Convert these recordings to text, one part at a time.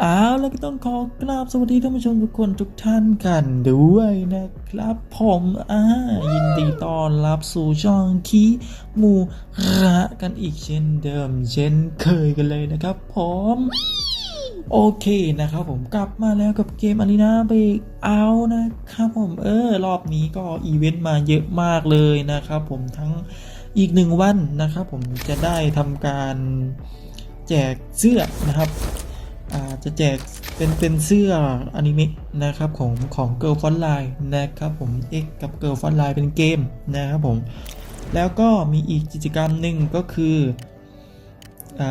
เอาแล้วก็ต้องขอกราบสวัสดีท่านผู้ชมทุกคนทุกท่านกันด้วยนะครับ ผมอ่ายินดีต้อนรับสู่ช่องคีมูระกันอีกเช่นเดิม เช่นเคยกันเลยนะครับ ผมโอเคนะครับผมกลับมาแล้วกับเกมอารีนาเบรกเอานะครับผมเออ รอบนี้ก็อีเวนต์มาเยอะมากเลยนะครับผมทั้งอีกหนึ่งวันนะครับผมจะได้ทำการแจกเสื้อนะครับ จะแจกเป็นเป็นเสื้ออนิเมะนะครับของของ Girl f o n t Line นะครับผม X กับ Girl f o n t Line เป็นเกมนะครับผม แล้วก็มีอีกกิจกรรมหนึ่งก็คืออ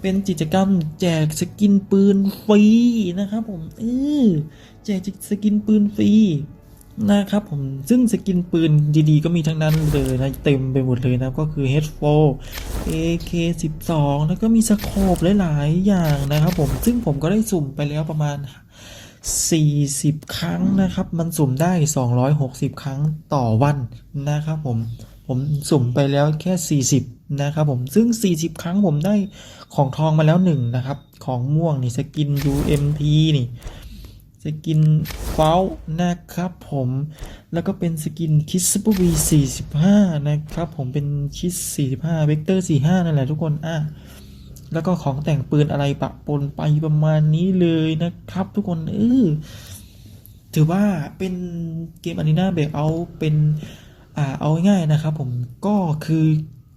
เป็นกิจกรรมแจกสกินปืนฟรีนะครับผมเออแจกสกินปืนฟรี นะครับผมซึ่งสกินปืนดีๆ ก็มีทั้งนั้นเลยนะเต็มไปหมดเลยนะก็คือ H4 AK12 แล้วก็มีสโคปหลายๆอย่างนะครับผมซึ่งผมก็ได้สุ่มไปแล้วประมาณ 40 ครั้งนะครับ มันสุ่มได้ 260 ครั้งต่อวันนะครับผมผมสุ่มไปแล้วแค่ 40 นะครับผมซึ่ง 40 ครั้งผมได้ของทองมาแล้ว1นะครับ ของม่วงนี่สกิน UMP นี่ สกินเฟ้านะครับผมแล้วก็เป็นสกินคิสซูเปอร์วี45นะครับผมเป็นคิส45เวกเตอร์45นั่นแหละทุกคนอะแล้วก็ของแต่งปืนอะไรปะปนไปประมาณนี้เลยนะครับ ทุกคนเออถือว่าเป็นเกมอารีนาเบรกเอาเป็นอ่าเอาง่ายนะครับผมก็คือ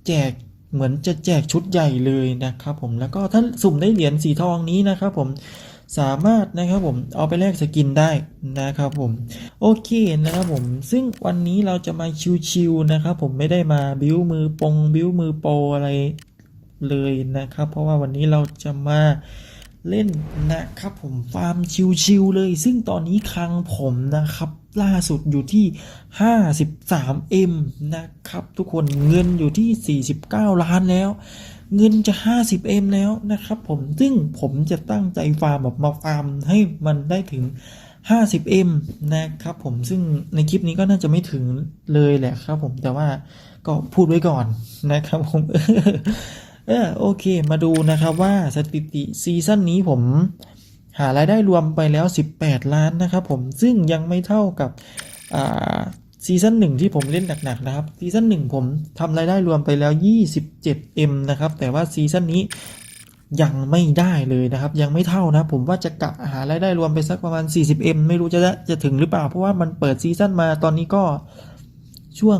แจกเหมือนจะแจกชุดใหญ่เลยนะครับผมแล้วก็ถ้าสุ่มได้เหรียญสีทองนี้นะครับผม สามารถนะครับผมเอาไปแลกสกินได้นะครับผมโอเคนะครับผมซึ่งวันนี้เราจะมาชิวๆนะครับผมไม่ได้มาบิ้วมือปงบิ้วมือโปรอะไรเลยนะครับ เพราะว่าวันนี้เราจะมาเล่นนะครับผมฟาร์มชิวๆเลย ซึ่งตอนนี้คลังผมนะครับ ล่าสุดอยู่ที่ 53M นะครับ ทุกคนเงินอยู่ที่ 49 ล้านแล้ว เงินจะ 50M แล้วนะครับผมซึ่งผมจะตั้งใจฟาร์มแบบมาฟาร์มให้มันได้ถึง 50M นะครับผมซึ่งในคลิปนี้ก็น่าจะไม่ถึงเลยแหละครับผมแต่ว่าก็พูดไว้ก่อนนะครับผมเออโอเคมาดูนะครับว่าสถิติซีซั่นนี้ผมหารายได้รวมไปแล้ว 18 ล้านนะครับผมซึ่งยังไม่เท่ากับอ่า ซีซั่นหนึ่งที่ผมเล่นหนักๆนะครับซีซั่นหนึ่งผมทำรายได้รวมไปแล้ว 27M นะครับ แต่ว่าซีซั่นนี้ยังไม่ได้เลยนะครับ ยังไม่เท่านะ ผมว่าจะกะหารายได้รวมไปสักประมาณ 40M ไม่รู้จะจะถึงหรือเปล่า เพราะว่ามันเปิดซีซั่นมาตอนนี้ก็ช่วง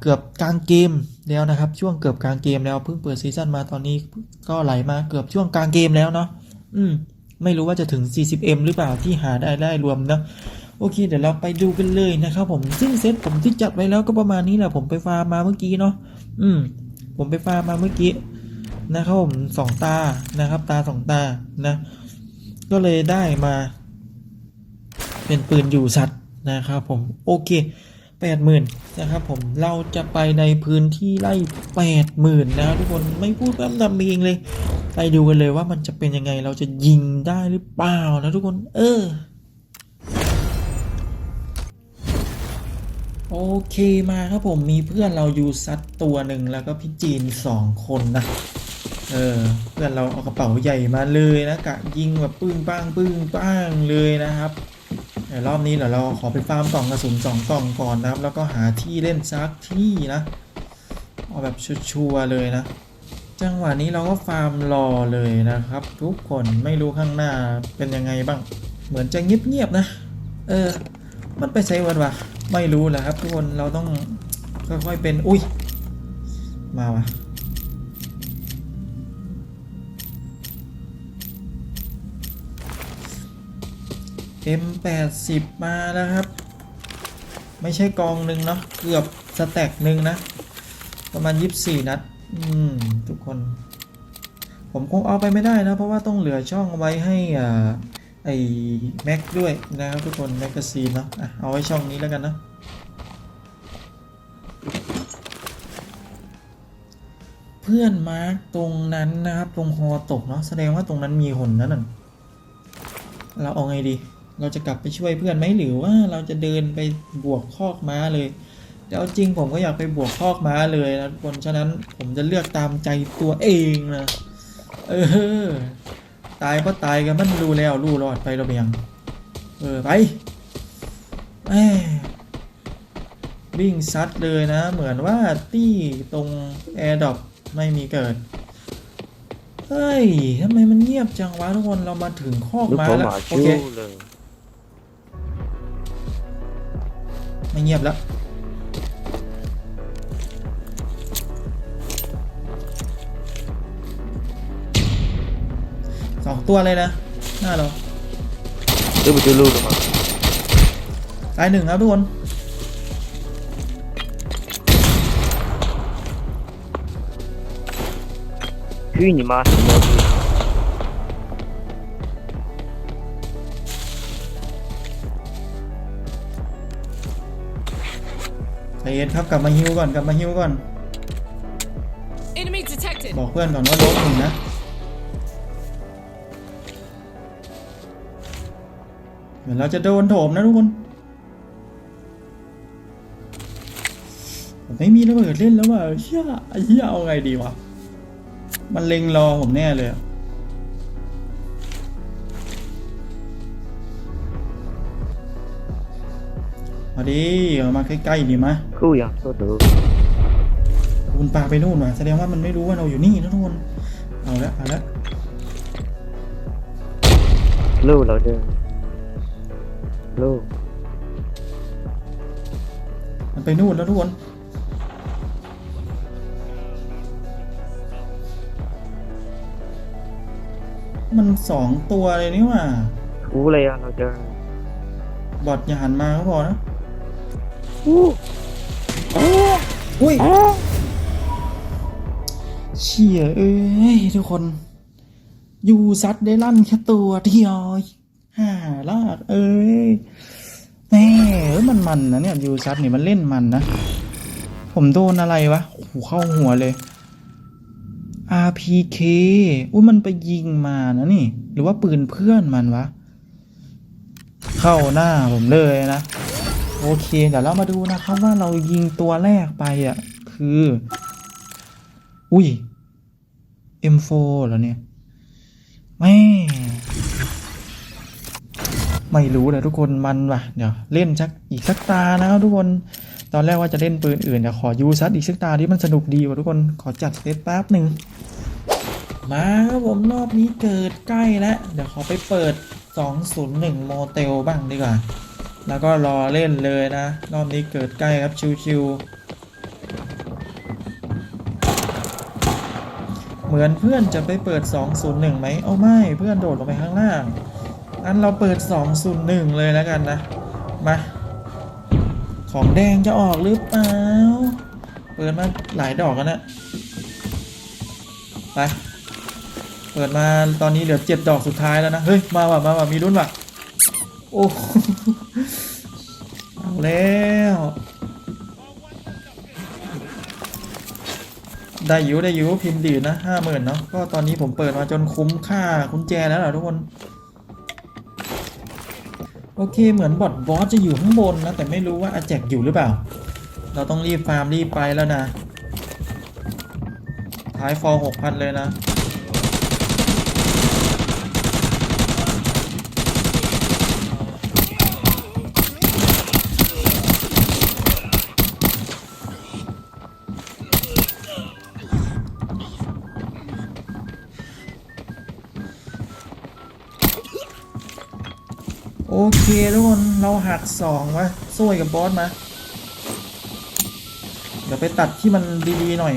เกือบกลางเกมแล้วนะครับ ช่วงเกือบกลางเกมแล้วเพิ่งเปิดซีซั่นมาตอนนี้ก็ไหลมาเกือบช่วงกลางเกมแล้วเนาะอืมไม่รู้ว่าจะถึง 40M หรือเปล่าที่หาได้ได้รวมเนาะ โอเค เดี๋ยวเราไปดูกันเลยนะครับผมซึ่งเซตผมที่จัดไว้แล้วก็ประมาณนี้แหละผมไปฟาร์มมาเมื่อกี้เนาะอืม ผมไปฟาร์มมาเมื่อกี้นะครับผมสองตานะครับ ตาสองตานะ ก็เลยได้มา เป็นปืนอยู่สัตว์นะครับผมโอเคแปดหมื่นนะครับผมเราจะไปในพื้นที่ไล่แปดหมื่นนะทุกคนไม่พูดแป๊บทำเองเลย ไปดูกันเลยว่ามันจะเป็นยังไงเราจะยิงได้หรือเปล่านะทุกคน เออ โอเคมาครับผมมีเพื่อนเราอยู่ซัดตัวหนึ่งแล้วก็พี่จีนสองคนนะ เออเพื่อนเราเอากระเป๋าใหญ่มาเลยนะกะยิงแบบปึ้งป้างปึ้งป้างเลยนะครับแต่รอบนี้เดี๋ยวเราขอไปฟาร์มกล่องกระสุนสองกล่องก่อนนะครับ แล้วก็หาที่เล่นซักที่นะเอาแบบชัวร์เลยนะ จังหวะนี้เราก็ฟาร์มรอเลยนะครับ ทุกคนไม่รู้ข้างหน้าเป็นยังไงบ้าง เหมือนจะเงียบๆนะ เออ มันไปไซวันวะ ไม่รู้แหละครับทุกคนเราต้องค่อยๆเป็นอุ้ย มาวะเอ็มแปดสิบมาแล้วครับ ไม่ใช่กองหนึ่งเนาะเกือบสแต็กหนึ่งนะ ประมาณยี่สิบสี่นัด อืม ทุกคน ผมคงเอาไปไม่ได้นะ เพราะว่าต้องเหลือช่องไว้ให้อ่า ไอ้แม็กด้วยนะครับทุกคนแมกกาซีนเนาะอะเอาไว้ช่องนี้แล้วกันนะเพื่อนมาร์กตรงนั้นนะครับ ตรงฮอตกเนาะแสดงว่าตรงนั้นมีคนนั่นน่ะเราเอาไงดี เราจะกลับไปช่วยเพื่อนไหมหรือว่าเราจะเดินไปบวกคอกม้าเลยแต่เอาจริงผมก็อยากไปบวกคอกม้าเลยนะทุกคนฉะนั้นผมจะเลือกตามใจตัวเองนะเออ ตายก็ตายกันมันรู้แล้วรู้รอดไประเบียงเออไปแหม่วิ่งซัดเลยนะ เหมือนว่าตี้ตรงแอร์ดรอปไม่มีเกิด เฮ้ยทำไมมันเงียบจังวะทุกคนเรามาถึงคอกลูกม้าผมแล้วหมาโอชิเควเลยไม่เงียบแล้ว สองตัวเลยนะ หน้าเรา ลูกไปดูลูกมา ตายหนึ่งครับทุกคน 去你妈什么逼！ ใจเย็นครับกลับมาฮิวก่อนกลับมาฮิวก่อน Enemy detected. บอกเพื่อนก่อนว่าลบหนึ่งนะ เหมือนเราจะโดนโถมนะทุกคนไม่มีระเบิดเล่นแล้วว่ะเฮียเฮียเอาไงดีวะ มันเล็งรอผมแน่เลยมาดีมาใกล้ๆดีไหมคู่อย่างโซดูคุณปาไปนู่นมาแสดงว่ามันไม่รู้ว่าเราอยู่นี่นะทุกคนเอาละเอาละรู้เราเดิน ล่งมันไปนู่นแล้วทุกคนมันสองตัวเลยนี่ว่าอู้เลยอะเราเจอบอดอย่าหันมาก็พอนะอู้อุ้ยเชี่ยเอ้ยทุกคนอยู่ซัดได้ลั่นแค่ตัวเดียวห่าลาดเอ้ย มันมันนะเนี่ยยูซัดนี่มันเล่นมันนะ ผมโดนอะไรวะโอ้โหเข้าหัวเลย RPK อุ้ยมันไปยิงมานะนี่ หรือว่าปืนเพื่อนมันวะ เข้าหน้าผมเลยนะ โอเค เดี๋ยวเรามาดูนะครับว่าเรายิงตัวแรกไปอะ คือ อุ้ย M4 เหรอเนี่ยแม่ ไม่รู้เลยทุกคนมันว่ะเดี๋ยวเล่นชักอีกสักตานะครับทุกคนตอนแรกว่าจะเล่นปืนอื่นเดี๋ยวขอยูซัดอีกสักตาที่มันสนุกดีว่ะทุกคนขอจัดเซตแป๊บหนึ่งมาครับผมรอบนี้เกิดใกล้แล้วเดี๋ยวขอไปเปิด 201 โมเตลบ้างดีกว่า แล้วก็รอเล่นเลยนะ รอบนี้เกิดใกล้ครับชิวๆเหมือนเพื่อนจะไปเปิด 201ไหมเอาไม่เพื่อนโดดลงไปข้างล่าง อันเราเปิด 201 เลยแล้วกันนะ มา ของแดงจะออกหรือเปล่า เปิดมาหลายดอกแล้วนะ ไป เปิดมาตอนนี้เหลือเจ็ดดอกสุดท้ายแล้วนะ เฮ้ย มาว่ะ มาว่ะ มีรุ่นว่ะ โอ้เอาแล้วได้อยู่ได้อยู่พิมพ์ดีนะห้าหมื่นเนาะก็ตอนนี้ผมเปิดมาจนคุ้มค่ากุญแจแล้วเหรอทุกคน โอเคเหมือนบอทบอสจะอยู่ข้างบนนะ แต่ไม่รู้ว่าอาแจกอยู่หรือเปล่า เราต้องรีบฟาร์มรีบไปแล้วนะท้ายฟอร์หกพันเลยนะ โอเคทุกคนเราหักสองว้สู้กับบอสมา เดี๋ยวไปตัดที่มันดีๆหน่อย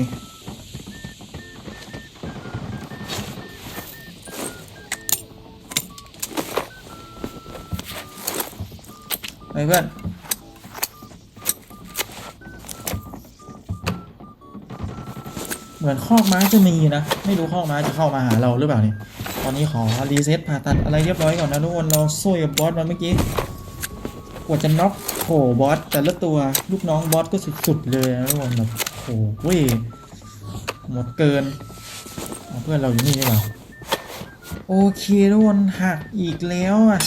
ไปเพื่อนเหมือนคอกม้าจะมีนะ ไม่รู้คอกม้าจะเข้ามาหาเราหรือเปล่าเนี่ย อนนี้ขอรีเซ็ตผ่าตัดอะไรเรียบร้อยก่อนนะทุกคนเราสู้กับบอสมาเมื่อกี้กว่าจะน็อกโหบอสแต่ละตัวลูกน้องบอสก็สุดๆเลยนะทุกคนแบบโหเว้ยหมดเกินเพื่อนเราอยู่นี่ดีกว่าโอเคทุกคนหักอีกแล้วอะ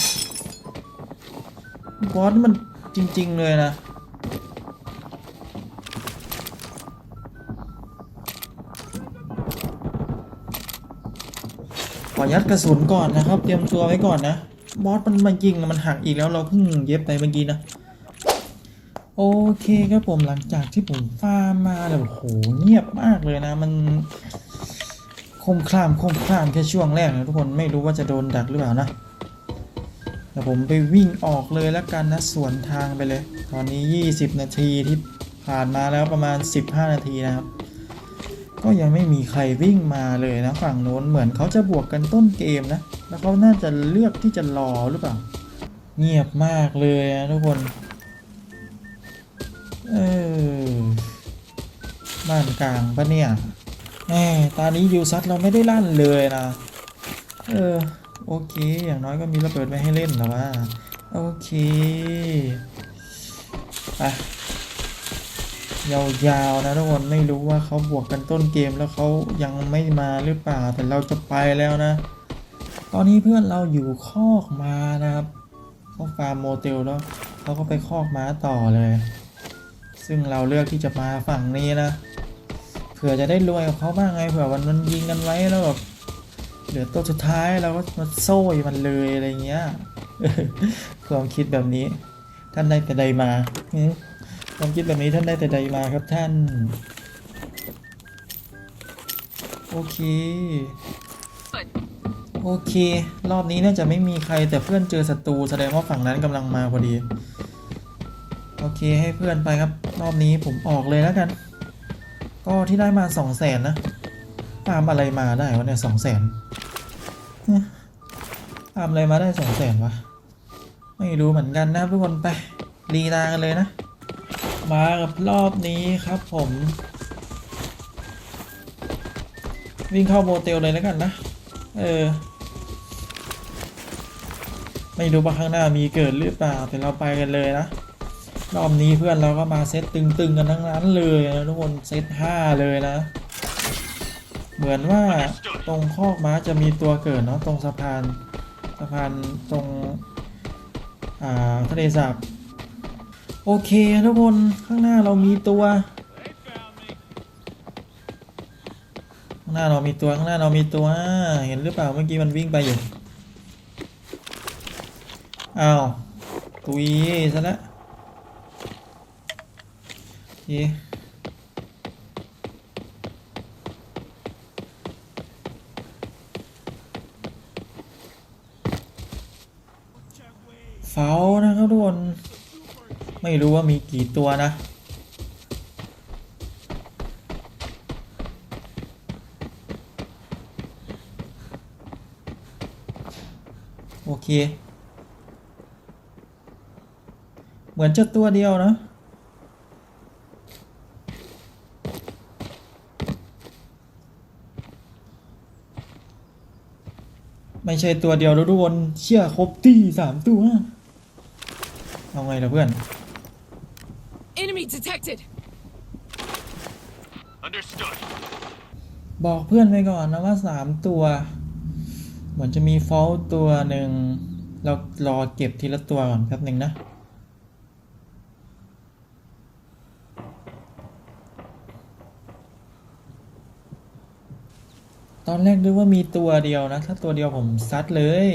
บอสมันจริง ๆ เลยนะ อยัดกระสุนก่อนนะครับ เตรียมตัวไว้ก่อนนะ บอสมันมันยิงมันหักอีกแล้วเราเพิ่งเย็บไปเมื่อกี้นะ โอเคครับผมหลังจากที่ผมฟาร์มมาแล้วโอ้โหเงียบมากเลยนะ มันคมคลามคมคลามแค่ช่วงแรกนะทุกคนไม่รู้ว่าจะโดนดักหรือเปล่านะเดี๋ยวผมไปวิ่งออกเลยแล้วกันนะสวนทางไปเลย ตอนนี้ 20 นาทีที่ผ่านมาแล้วประมาณ 15 นาทีนะครับ ก็ยังไม่มีใครวิ่งมาเลยนะฝั่งโน้นเหมือนเขาจะบวกกันต้นเกมนะ แล้วเขาน่าจะเลือกที่จะรอหรือเปล่า เงียบมากเลยนะทุกคนเออบ้านกลางปะเนี่ยแหมตอนนี้ยูซัดเราไม่ได้ลั่นเลยนะ เออ โอเค อย่างน้อยก็มีระเบิดไว้ให้เล่นแต่ว่า โอเค ไป ยาวๆนะทุกคนไม่รู้ว่าเขาบวกกันต้นเกมแล้วเขายังไม่มาหรือเปล่า แต่เราจะไปแล้วนะ ตอนนี้เพื่อนเราอยู่คอกมานะครับเขาฟาร์มโมเตลแล้วเขาก็ไปคอกม้าต่อเลย ซึ่งเราเลือกที่จะมาฝั่งนี้นะเผื่อจะได้รวยกับเขาบ้างไงเผื่อวันมันยิงกันไว้แล้วแบบเหลือตัวสุดท้ายเราก็มาโซ่มันเลยอะไรเงี้ยความคิดแบบนี้ท่านได้แต่ใดมา ความคิดแบบนี้ท่านได้แต่ใดมาครับท่าน โอเค โอเค รอบนี้น่าจะไม่มีใครแต่เพื่อนเจอศัตรูแสดงว่าฝั่งนั้นกำลังมาพอดี โอเคให้เพื่อนไปครับ รอบนี้ผมออกเลยแล้วกัน ก็ที่ได้มาสองแสนนะตามอะไรมาได้วะเนี่ยสองแสนตามอะไรมาได้สองแสนวะ ไม่รู้เหมือนกันนะทุกคนไปลีลากันเลยนะ มากับรอบนี้ครับผม วิ่งเข้าโมเตลเลยแล้วกันนะ เออ ไม่รู้ว่าข้างหน้ามีเกิดหรือเปล่า แต่เราไปกันเลยนะ รอบนี้เพื่อนเราก็มาเซตตึงๆกันทั้งนั้นเลยนะทุกคนเซตห้าเลยนะ เหมือนว่าตรงคอกม้าจะมีตัวเกิดเนาะตรงสะพานสะพานตรงอ่าทะเลสาบ โอเคทุกคนข้างหน้าเรามีตัว ข้างหน้าเรามีตัวข้างหน้าเรามีตัว เห็นหรือเปล่าเมื่อกี้มันวิ่งไปอยู่อ้าวตุยซะแล้วโอเคเฝ้านะครับทุกคน ไม่รู้ว่ามีกี่ตัวนะ โอเค เหมือนจะตัวเดียวนะไม่ใช่ตัวเดียวแล้วทุกคนเชื่อครบที่สามตัว เอาไงล่ะเพื่อน Enemy detected. Understood. บอกเพื่อนไปก่อนนะว่าสามตัว เหมือนจะมีฟอลต์ตัวหนึ่งเรารอเก็บทีละตัวก่อนแป๊บหนึ่งนะ ตอนแรกนึกว่ามีตัวเดียวนะ ถ้าตัวเดียวผมซัดเลย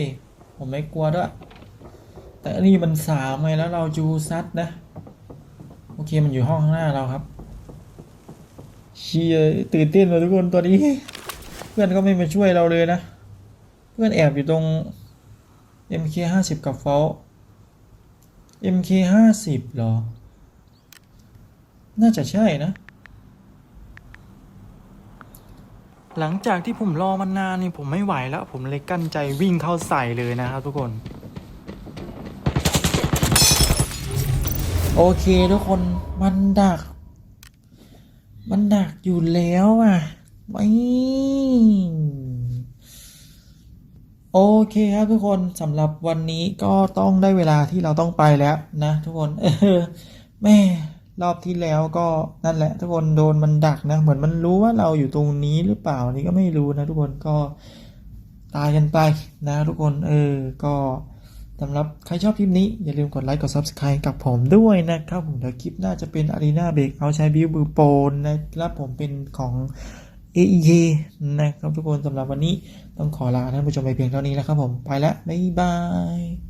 ผมไม่กลัวด้วย แต่อันนี้มันสามไงแล้วเราจูซัดนะ เคมันอยู่ห้องข้างหน้าเราครับ เชียตื่นเต้นเลยทุกคนตอนนี้ เพื่อนก็ไม่มาช่วยเราเลยนะ เพื่อนแอบอยู่ตรง MK ห้าสิบกับฟอล MK ห้าสิบหรอ น่าจะใช่นะ หลังจากที่ผมรอมานานนี่ผมไม่ไหวแล้ว ผมเลยกั้นใจวิ่งเข้าใส่เลยนะครับทุกคน โอเคทุกคนมันดัก มันดักอยู่แล้วอะไม่โอเคครับทุกคนสำหรับวันนี้ก็ต้องได้เวลาที่เราต้องไปแล้วนะทุกคนเออแม่รอบที่แล้วก็นั่นแหละ ทุกคนโดนมันดักนะ เหมือนมันรู้ว่าเราอยู่ตรงนี้หรือเปล่านี่ก็ไม่รู้นะ ทุกคนก็ตายกันไปนะ ทุกคนเออก็ สำหรับใครชอบคลิปนี้ อย่าลืมกดไลค์กด Subscribe กับผมด้วยนะครับผมเดี๋ยวคลิปหน้าจะเป็น Arena Break เอาใช้บิวบูโปนนะครับผมเป็นของ AEA นะครับทุกคนสำหรับวันนี้ต้องขอลาท่านผู้ชมไปเพียงเท่านี้แล้วครับผมไปแล้วบ๊ายบาย